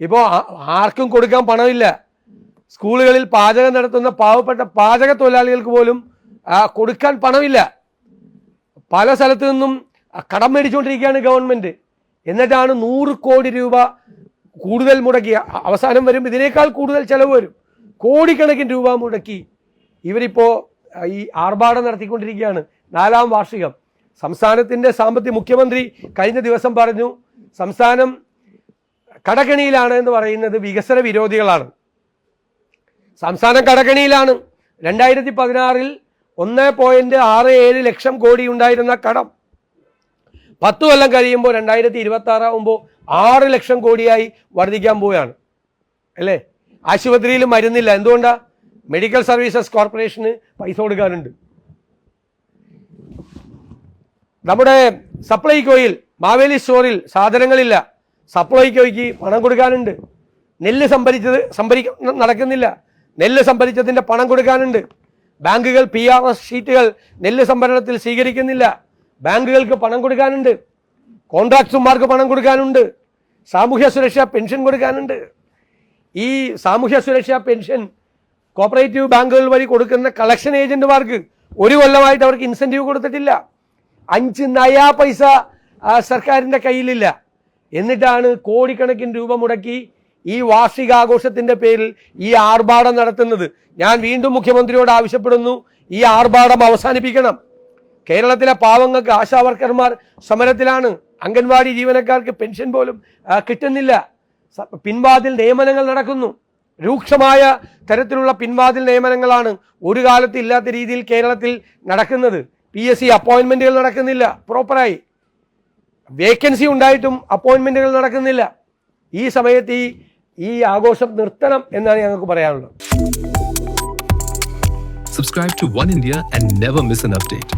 ഇപ്പോൾ ആർക്കും കൊടുക്കാൻ പണമില്ല. സ്കൂളുകളിൽ പാചകം നടത്തുന്ന പാവപ്പെട്ട പാചക തൊഴിലാളികൾക്ക് പോലും കൊടുക്കാൻ പണമില്ല. പല സ്ഥലത്തു നിന്നും കടം മേടിച്ചുകൊണ്ടിരിക്കുകയാണ് ഗവൺമെന്റ് എന്നിട്ടാണ് നൂറ് കോടി രൂപ കൂടുതൽ മുടക്കി. അവസാനം വരും ഇതിനേക്കാൾ കൂടുതൽ ചിലവ് വരും. കോടിക്കണക്കിന് രൂപ മുടക്കി ഇവരിപ്പോൾ ഈ ആർഭാടം നടത്തിക്കൊണ്ടിരിക്കുകയാണ്. നാലാം വാർഷികം. സംസ്ഥാനത്തിന്റെ സാമ്പത്തിക മുഖ്യമന്ത്രി കഴിഞ്ഞ ദിവസം പറഞ്ഞു സംസ്ഥാനം കടകണിയിലാണ് എന്ന് പറയുന്നത് വികസന വിരോധികളാണ്. സംസ്ഥാനം കടകണിയിലാണ്. രണ്ടായിരത്തി പതിനാറിൽ ഒന്ന് പോയിന്റ് ആറ് ഏഴ് ലക്ഷം കോടി ഉണ്ടായിരുന്ന കടം. പത്ത് കൊല്ലം കഴിയുമ്പോൾ രണ്ടായിരത്തി ഇരുപത്തി ആറാകുമ്പോൾ ആറ് ലക്ഷം കോടിയായി വർദ്ധിക്കാൻ പോവുകയാണ്. അല്ലേ? ആശുപത്രിയിൽ മരുന്നില്ല. എന്തുകൊണ്ടാ? മെഡിക്കൽ സർവീസസ് കോർപ്പറേഷന് പൈസ കൊടുക്കാനുണ്ട്. നമ്മുടെ സപ്ലൈകോയിൽ മാവേലി സ്റ്റോറിൽ സാധനങ്ങളില്ല. സപ്ലൈകോയ്ക്ക് പണം കൊടുക്കാനുണ്ട്. നെല്ല് സംഭരിച്ചത് സംഭരി നടക്കുന്നില്ല. നെല്ല് സംഭരിച്ചതിന്റെ പണം കൊടുക്കാനുണ്ട്. ബാങ്കുകൾ പി ആർ എസ് ഷീറ്റുകൾ നെല്ല് സംഭരണത്തിൽ സ്വീകരിക്കുന്നില്ല. ബാങ്കുകൾക്ക് പണം കൊടുക്കാനുണ്ട്. കോൺട്രാക്ടർമാർക്ക് പണം കൊടുക്കാനുണ്ട്. സാമൂഹ്യ സുരക്ഷാ പെൻഷൻ കൊടുക്കാനുണ്ട്. ഈ സാമൂഹ്യ സുരക്ഷാ പെൻഷൻ കോപ്പറേറ്റീവ് ബാങ്കുകൾ വഴി കൊടുക്കുന്ന കളക്ഷൻ ഏജന്റുമാർക്ക് ഒരു കൊല്ലമായിട്ട് അവർക്ക് ഇൻസെന്റീവ് കൊടുത്തിട്ടില്ല. അഞ്ച് നയാ പൈസ സർക്കാരിന്റെ കയ്യിലില്ല. എന്നിട്ടാണ് കോടിക്കണക്കിന് രൂപ മുടക്കി ഈ വാർഷികാഘോഷത്തിന്റെ പേരിൽ ഈ ആർഭാടം നടത്തുന്നത്. ഞാൻ വീണ്ടും മുഖ്യമന്ത്രിയോട് ആവശ്യപ്പെടുന്നു ഈ ആർഭാടം അവസാനിപ്പിക്കണം. കേരളത്തിലെ പാവങ്ങൾക്ക് ആശാവർക്കർമാർ സമരത്തിലാണ്. അംഗൻവാടി ജീവനക്കാർക്ക് പെൻഷൻ പോലും കിട്ടുന്നില്ല. പിൻവാതിൽ നിയമനങ്ങൾ നടക്കുന്നു. രൂക്ഷമായ തരത്തിലുള്ള പിൻവാതിൽ നിയമനങ്ങളാണ് ഒരു കാലത്ത് ഇല്ലാത്ത രീതിയിൽ കേരളത്തിൽ നടക്കുന്നത്. പി എസ് സി അപ്പോയിന്റ്മെന്റുകൾ നടക്കുന്നില്ല. പ്രോപ്പറായി. വേക്കൻസി ഉണ്ടായിട്ടും അപ്പോയിൻമെന്റുകൾ നടക്കുന്നില്ല ഈ സമയത്ത് ഈ ഈ ആഘോഷം നിർത്തണം എന്നാണ് ഞങ്ങൾക്ക് പറയാനുള്ളത് subscribe to one India and never miss an update.